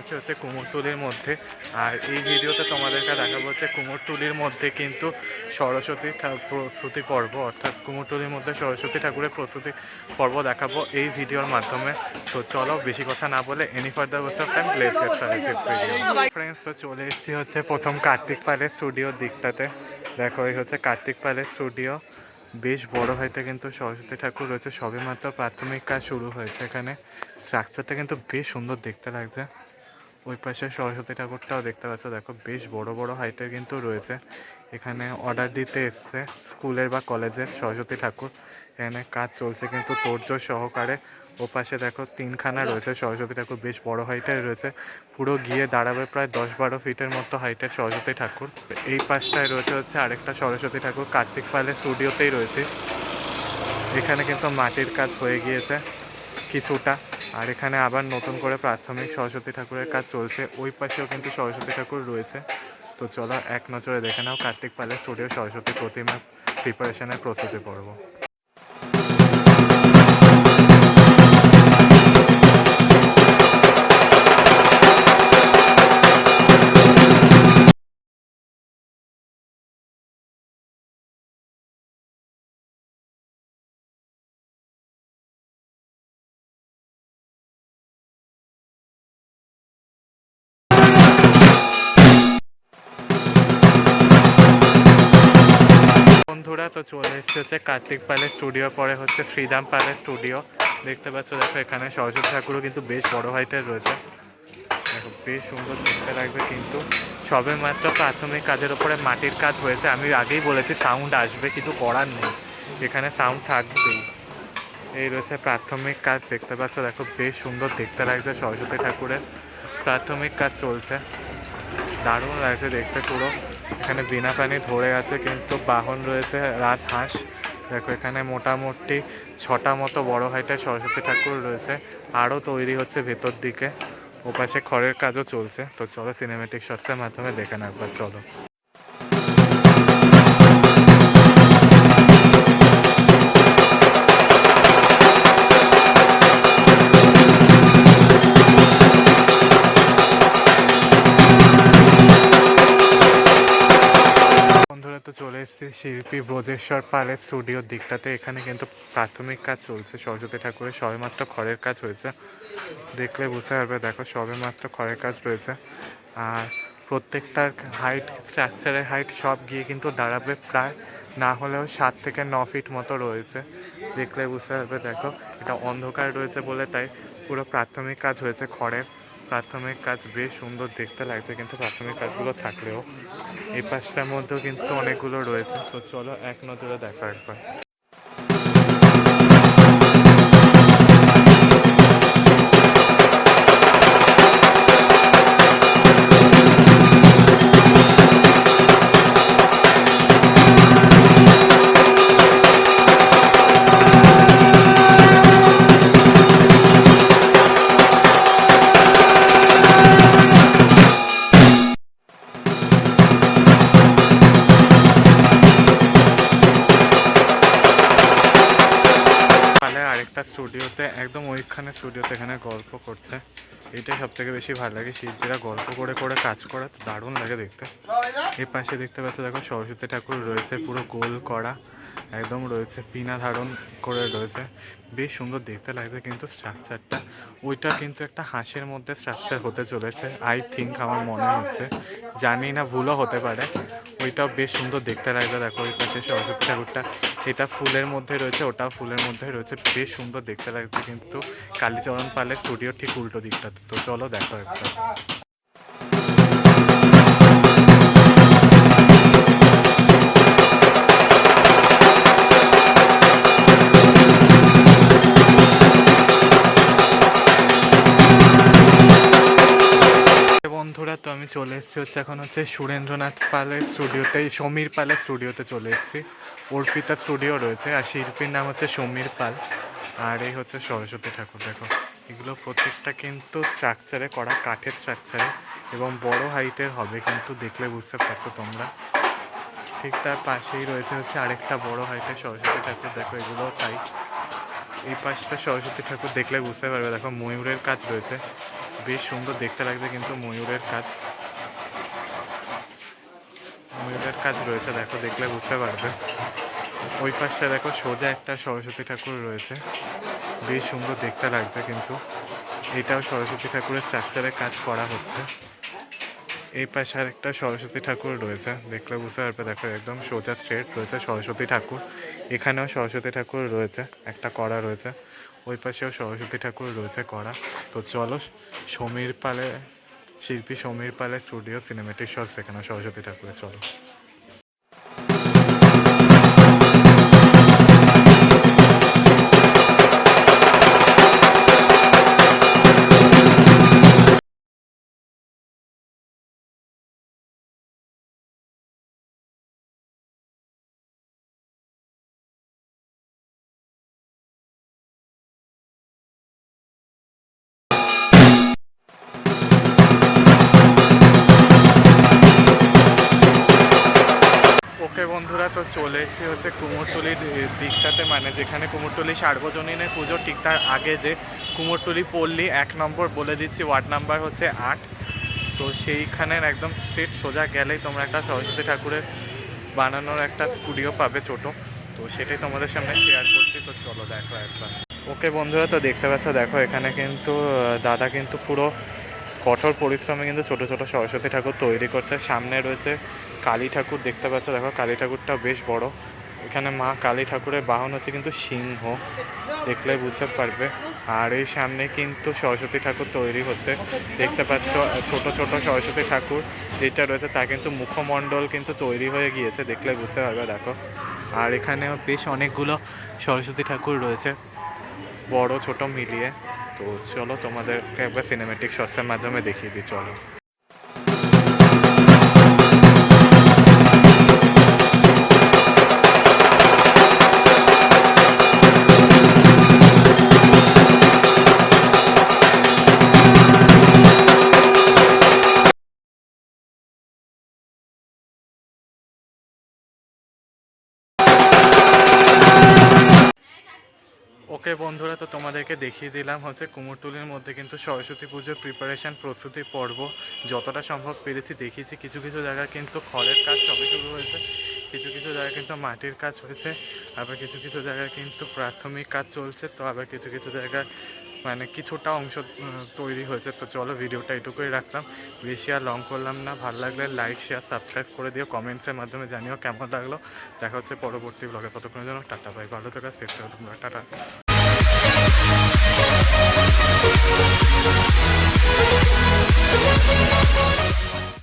আছে হচ্ছে কুমোরটুলির মধ্যে। আর এই ভিডিওতে তোমাদেরকে দেখাবো হচ্ছে কুমোরটুলির মধ্যে কিন্তু সরস্বতী প্রস্তুতি পর্ব, অর্থাৎ কুমোরটুলির মধ্যে সরস্বতী ঠাকুরের প্রস্তুতি পর্ব দেখাবো এই ভিডিওর মাধ্যমে। তো চলো বেশি কথা না বলে any further waste time friends তো চলে এসেছি হচ্ছে প্রথম কার্তিক পালের স্টুডিওর দিকটাতে। দেখো, এই হচ্ছে কার্তিক পালের স্টুডিও বেশ বড় হইতে কিন্তু সরস্বতী ঠাকুর রয়েছে সবে মাত্র প্রাথমিক কাজ শুরু হয়েছে এখানে। স্ট্রাকচারটা কিন্তু বেশ সুন্দর দেখতে লাগছে। ওই পাশে সরস্বতী ঠাকুরটাও দেখতে পাচ্ছ। দেখো, বেশ বড় বড় হাইটের কিন্তু রয়েছে। এখানে অর্ডার দিতে এসছে স্কুলের বা কলেজের সরস্বতী ঠাকুর। এখানে কাজ চলছে কিন্তু তোড়জোড় সহকারে। ও পাশে দেখো, তিনখানা রয়েছে সরস্বতী ঠাকুর, বেশ বড় হাইটের রয়েছে। পুরো গিয়ে দাঁড়াবে প্রায় দশ বারো ফিটের মতো হাইটের সরস্বতী ঠাকুর। এই পাশটায় রয়েছে হচ্ছে আরেকটা সরস্বতী ঠাকুর, কার্তিক পালের স্টুডিওতেই রয়েছে। এখানে কিন্তু মাটির কাজ হয়ে গিয়েছে কিছুটা। আর এখানে আবার নতুন করে প্রাথমিক সরস্বতী ঠাকুরের কাজ চলছে। ওই পাশেও কিন্তু সরস্বতী ঠাকুর রয়েছে। তো চলো এক নজরে দেখে নাও কার্তিক পালের স্টুডিও সরস্বতী প্রতিমা প্রিপারেশনের প্রস্তুতি পর্ব। বন্ধুরা, তো চলে এসেছে হচ্ছে কার্তিক পালের স্টুডিও পরে হচ্ছে শ্রীরাম পালের স্টুডিও দেখতে পাচ্ছ, দেখো এখানে সরস্বতী ঠাকুরও কিন্তু বেশ বড় হাইটের রয়েছে। দেখো, বেশ সুন্দর দেখতে লাগবে কিন্তু। সবে মাত্র প্রাথমিক কাজের ওপরে মাটির কাজ হয়েছে। আমি আগেই বলেছি সাউন্ড আসবে, কিছু করার নেই। এখানে সাউন্ড থাকবেই। এই রয়েছে প্রাথমিক কাজ, দেখতে পাচ্ছ, দেখো বেশ সুন্দর দেখতে লাগছে সরস্বতী ঠাকুরের। প্রাথমিক কাজ চলছে। দারুণ লাগছে দেখতে পুরো। এখানে বিনা পানি ধরে আছে, কিন্তু বাহন রয়েছে রাজহাঁস দেখো, এখানে মোটামুটি ছটা মতো বড় হাইটে সরস্বতী ঠাকুর রয়েছে। আরও তৈরি হচ্ছে ভেতর দিকে। ওপাশে খড়ের কাজও চলছে। তো চলো সিনেমেটিক শর্টসের মাধ্যমে দেখে না একবার, চলো। শিল্পী ব্রজেশ্বর পালের স্টুডিওর দিকটাতে এখানে কিন্তু প্রাথমিক কাজ চলছে। সরস্বতী ঠাকুরের সবেমাত্র খড়ের কাজ হয়েছে। দেখলে বুঝতে পারবে, দেখো সবেমাত্র খড়ের কাজ রয়েছে। আর প্রত্যেকটার হাইট স্ট্রাকচারের হাইট সব গিয়ে কিন্তু দাঁড়াবে প্রায় না হলেও সাত থেকে ন ফিট মতো রয়েছে। দেখলে বুঝতে পারবে, দেখো এটা অন্ধকার রয়েছে বলে তাই পুরো প্রাথমিক কাজ হয়েছে খড়ের। প্রাথমিক কাজ বেশ সুন্দর দেখতে লাগছে, কিন্তু প্রাথমিক কাজগুলো থাকলেও এই পাশটার মধ্যেও কিন্তু অনেকগুলো রয়েছে। তো চলো এক নজরে দেখা একবার। একদম ওইখানে স্টুডিওতে এখানে গল্প করছে। এটাই সব থেকে বেশি ভালো লাগে। শিল্পীরা গল্প করে করে কাজ করা দারুণ লাগে দেখতে। এই পাশে দেখতে পাচ্ছ, দেখো সরস্বতী ঠাকুর রয়েছে, পুরো গোল করা, একদম রয়েছে, পিনা ধারণ করে রয়েছে। বেশ সুন্দর দেখতে লাগছে কিন্তু স্ট্রাকচারটা ওইটা কিন্তু একটা হাঁসের মধ্যে স্ট্রাকচার হতে চলেছে। আই থিঙ্ক আমার মনে হচ্ছে। জানি না, ভুলও হতে পারে। ওইটাও বেশ সুন্দর দেখতে লাগবে দেখো ওই পাশে সরস্বতী ঠাকুরটা। এটা ফুলের মধ্যে রয়েছে, ওটাও ফুলের মধ্যে রয়েছে। বেশ সুন্দর দেখতে লাগছে কিন্তু। কালীচরণ পালের স্টুডিও ঠিক উল্টো দিকটা তো চলো দেখো একবার। বন্ধুরা, তো আমি চলে এসেছি হচ্ছে এখন হচ্ছে সুরেন্দ্রনাথ পালের স্টুডিওতে সমীর পালের স্টুডিওতে চলে এসেছি। অর্পিতা স্টুডিও রয়েছে আর শিল্পীর নাম হচ্ছে সমীর পাল। আর এই হচ্ছে সরস্বতী ঠাকুর, দেখো। এগুলো প্রত্যেকটা কিন্তু স্ট্রাকচারে করা, কাঠের স্ট্রাকচারে এবং বড় হাইটের হবে কিন্তু দেখলে বুঝতে পারছ তোমরা। ঠিক তার পাশেই রয়েছে হচ্ছে আরেকটা বড় হাইটের সরস্বতী ঠাকুর, দেখো এগুলোও তাই এই পাশটা সরস্বতী ঠাকুর দেখলে বুঝতে পারবে, দেখো ময়ূরের কাজ রয়েছে। বেশ সুন্দর দেখতে লাগছে কিন্তু ময়ূরের কাজ। ময়ূরের কাজ রয়েছে, দেখো, দেখলে বুঝতে পারবে। ওই পাশটা দেখো, সোজা একটা সরস্বতী ঠাকুর রয়েছে। বেশ সুন্দর দেখতে লাগবে কিন্তু। এটাও সরস্বতী ঠাকুরের স্ট্রাকচারে কাজ করা হচ্ছে। এই পাশে আরেকটা সরস্বতী ঠাকুর রয়েছে, দেখলে বুঝতে পারবে। দেখো, একদম সোজা স্ট্রেট রয়েছে সরস্বতী ঠাকুর। এখানেও সরস্বতী ঠাকুর রয়েছে, একটা করা রয়েছে। ওই পাশেও সরস্বতী ঠাকুর রয়েছে করা। তো চলো, সমীর পালে, শিল্পী সমীর পালে স্টুডিও সিনেমেটিক শট সেখানে সরস্বতী ঠাকুরে, চলো। তো চলে এসেছি হচ্ছে কুমোরটুলির দিকটাতে মানে যেখানে কুমোরটুলি সার্বজনীনের পুজো, ঠিক তার আগে যে কুমোরটুলি পল্লী এক নম্বর বলে দিচ্ছি, ওয়ার্ড নাম্বার হচ্ছে আট। তো সেইখানের একদম স্ট্রেট সোজা গেলেই তোমরা একটা সরস্বতী ঠাকুরের বানানোর একটা স্টুডিও পাবে ছোট। তো সেটাই তোমাদের সামনে শেয়ার করছি, তো চলো দেখো একবার। ওকে বন্ধুরা, তো দেখতে পাচ্ছ, দেখো এখানে কিন্তু দাদা কিন্তু পুরো কঠোর পরিশ্রমে কিন্তু ছোট ছোট সরস্বতী ঠাকুর তৈরি করছে। সামনে রয়েছে কালী ঠাকুর দেখতে পাচ্ছ, দেখো কালী ঠাকুরটা বেশ বড়। এখানে মা কালী ঠাকুরের বাহন হচ্ছে কিন্তু সিংহ, দেখলে বুঝতে পারবে। আর এই সামনে কিন্তু সরস্বতী ঠাকুর তৈরি হচ্ছে। দেখতে পাচ্ছ, ছোট ছোট সরস্বতী ঠাকুর যেটা রয়েছে তা কিন্তু মুখমণ্ডল কিন্তু তৈরি হয়ে গিয়েছে, দেখলে বুঝতে পারবে, দেখো। আর এখানেও বেশ অনেকগুলো সরস্বতী ঠাকুর রয়েছে, বড়, ছোট মিলিয়ে। তো চলো তোমাদেরকে একবার সিনেমেটিক শর্টসের মাধ্যমে দেখিয়ে দিই, চলো। ওকে বন্ধুরা, তো তোমাদেরকে দেখিয়ে দিলাম হচ্ছে কুমোরটুলির মধ্যে কিন্তু সরস্বতী পুজোর প্রিপারেশন প্রস্তুতি পর্ব। যতটা সম্ভব পেরেছি, দেখিয়েছি। কিছু কিছু জায়গায় কিন্তু খড়ের কাজ সবে শুরু হয়েছে। কিছু কিছু জায়গায় কিন্তু মাটির কাজ হয়েছে, আবার কিছু কিছু জায়গায় কিন্তু প্রাথমিক কাজ চলছে, তো আবার কিছু কিছু জায়গায় মানে কিছুটা অংশ তৈরি হয়েছে। তো চলো ভিডিওটা এটুকুই রাখলাম। বেশি আর লং করলাম না। ভালো লাগলে লাইক শেয়ার সাবস্ক্রাইব করে দিও। কমেন্টসের মাধ্যমে জানিও কেমন লাগল। দেখা হচ্ছে পরবর্তী ব্লগে ততক্ষণের জন্য টাটা বাই ভালো থাকা সেফ টাটা। フフフフフ。